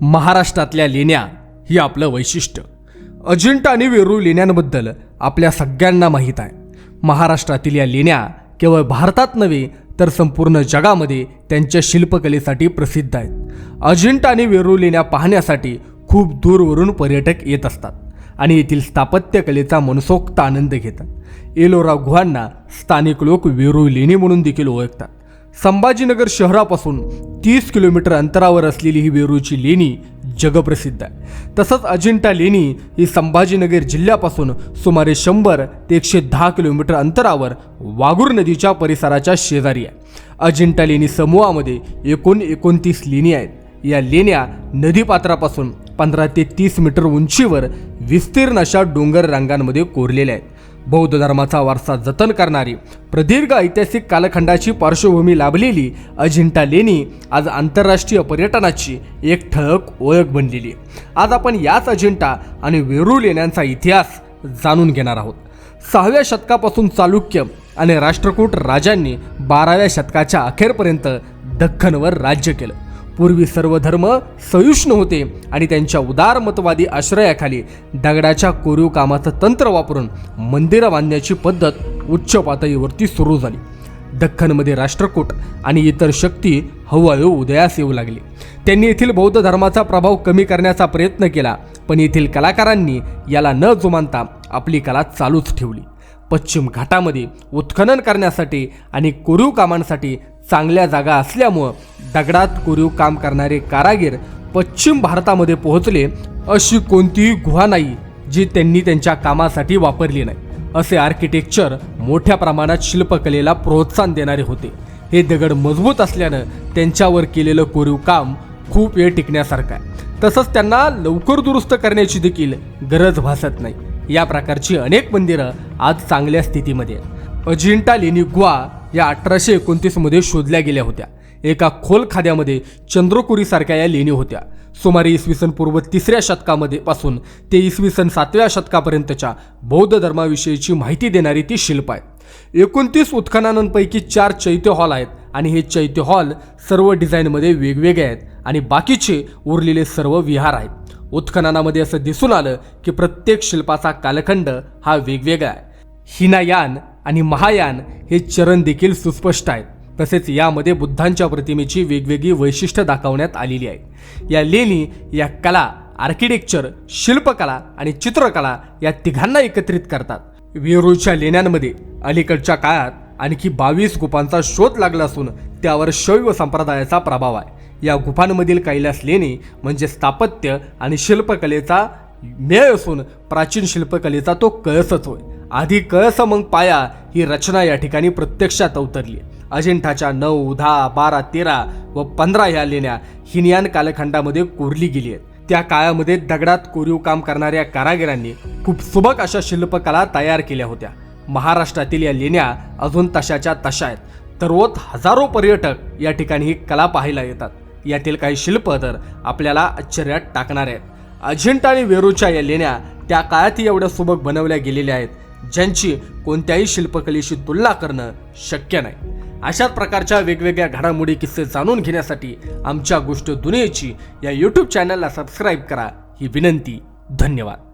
महाराष्ट्रातल्या लेण्या ही आपलं वैशिष्ट्य. अजिंठा आणि वेरूळ लेण्यांबद्दल आपल्या सगळ्यांना माहीत आहे. महाराष्ट्रातील या लेण्या केवळ भारतात नव्हे तर संपूर्ण जगामध्ये त्यांच्या शिल्पकलेसाठी प्रसिद्ध आहेत. अजिंठा आणि वेरूळ लेण्या पाहण्यासाठी खूप दूरवरून पर्यटक येत असतात आणि येथील स्थापत्यकलेचा मनसोक्त आनंद घेतात. एलोरा गुहांना स्थानिक लोक वेरूळ लेणी म्हणून देखील ओळखतात. संभाजीनगर शहरापासून तीस किलोमीटर अंतरावर असलेली ही वेरूळची लेणी जगप्रसिद्ध आहे. तसंच अजिंठा लेणी ही संभाजीनगर जिल्ह्यापासून सुमारे शंभर ते एकशे दहा किलोमीटर अंतरावर वाघूर नदीच्या परिसराच्या शेजारी आहे. अजिंठा लेणी समूहामध्ये एकूण एकोणतीस लेणी आहेत. या लेण्या नदीपात्रापासून पंधरा ते तीस मीटर उंचीवर विस्तीर्ण अशा डोंगर रांगांमध्ये कोरलेल्या आहेत. बौद्ध धर्माचा वारसा जतन करणारी प्रदीर्घ ऐतिहासिक कालखंडाची पार्श्वभूमी लाभलेली अजिंठा लेणी आज आंतरराष्ट्रीय पर्यटनाची एक ठळक ओळख बनलेली. आहे आज आपण याच अजिंठा आणि वेरूळ लेण्यांचा इतिहास जाणून घेणार आहोत. सहाव्या शतकापासून चालुक्य आणि राष्ट्रकूट राजांनी बाराव्या शतकाच्या अखेरपर्यंत दख्खनवर राज्य केलं. पूर्वी सर्व धर्म सहिष्णू होते आणि त्यांच्या उदारमतवादी आश्रयाखाली दगडाच्या कोरीव कामाचं तंत्र वापरून मंदिरं बांधण्याची पद्धत उच्च पातळीवरती सुरू झाली. दख्खनमध्ये राष्ट्रकूट आणि इतर शक्ती हळूहळू उदयास येऊ लागली. त्यांनी येथील बौद्ध धर्माचा प्रभाव कमी करण्याचा प्रयत्न केला पण येथील कलाकारांनी याला न जुमानता आपली कला चालूच ठेवली. पश्चिम घाटामध्ये उत्खनन करण्यासाठी आणि कोरीव कामांसाठी चांगल्या जागा असल्यामुळं दगडात कोरीव काम करणारे कारागीर पश्चिम भारतामध्ये पोहोचले अशी कोणतीही गुहा नाही जी त्यांनी त्यांच्या कामासाठी वापरली नाही. असे आर्किटेक्चर मोठ्या प्रमाणात शिल्पकलेला प्रोत्साहन देणारे होते. हे दगड मजबूत असल्यानं त्यांच्यावर केलेलं कोरीव काम खूप वेळ टिकण्यासारखं आहे. तसंच त्यांना लवकर दुरुस्त करण्याची देखील गरज भासत नाही. या प्रकारची अनेक मंदिरं आज चांगल्या स्थितीमध्ये अजिंठा लेणी गुहा या अठराशे एकोणतीसमध्ये शोधल्या गेल्या होत्या. एका खोल खाद्यामध्ये चंद्रकोरीसारख्या या लेणी होत्या. सुमारे इसवी सन पूर्व तिसऱ्या शतकामध्ये पासून ते इसवी सन सातव्या शतकापर्यंतच्या बौद्ध धर्माविषयीची माहिती देणारी ती शिल्प आहेत एकोणतीस उत्खननांपैकी चार चैत्य हॉल आहेत आणि हे चैत्य हॉल सर्व डिझाईनमध्ये वेगवेगळे आहेत आणि बाकीचे उरलेले सर्व विहार आहेत. उत्खननामध्ये असं दिसून आलं की प्रत्येक शिल्पाचा कालखंड हा वेगवेगळा आहे. हिनायान आणि महायान हे चरण देखील सुस्पष्ट आहेत. तसेच यामध्ये बुद्धांच्या प्रतिमेची वेगवेगळी वैशिष्ट्य दाखवण्यात आलेली आहे या लेणी या कला आर्किटेक्चर शिल्पकला आणि चित्रकला या तिघांना एकत्रित करतात. वेरूळच्या लेण्यांमध्ये अलीकडच्या काळात आणखी बावीस गुफांचा शोध लागला असून त्यावर शैव संप्रदायाचा प्रभाव आहे. या गुफांमधील कैलास लेणी म्हणजे स्थापत्य आणि शिल्पकलेचा मेळ असून प्राचीन शिल्पकलेचा तो कळसच होय. आधी कळस मग पाया ही रचना या ठिकाणी प्रत्यक्षात अवतरली अजिंठाच्या नऊ दहा बारा तेरा व पंधरा ह्या लेण्या हिनियान कालखंडामध्ये कोरली गेली आहेत. त्या काळामध्ये दगडात कोरीव काम करणाऱ्या कारागिरांनी खूप सुबक अशा शिल्पकला तयार केल्या होत्या. महाराष्ट्रातील या लेण्या अजून तशाच्या तशा आहेत. तरवत हजारो पर्यटक या ठिकाणी ही कला पाहायला येतात. यातील काही शिल्प तर आपल्याला आश्चर्यात टाकणार आहेत. अजिंठा आणि वेरूळच्या या लेण्या त्या काळातही एवढ्या सुबक बनवल्या गेलेल्या आहेत ज्यांची कोणत्याही शिल्पकलेशी तुलना करणं शक्य नाही. अशाच प्रकारच्या वेगवेगळ्या घडामोडी किस्से जाणून घेण्यासाठी आमच्या गोष्ट दुनियेची या यूट्यूब चॅनलला सबस्क्राईब करा. ही विनंती. धन्यवाद.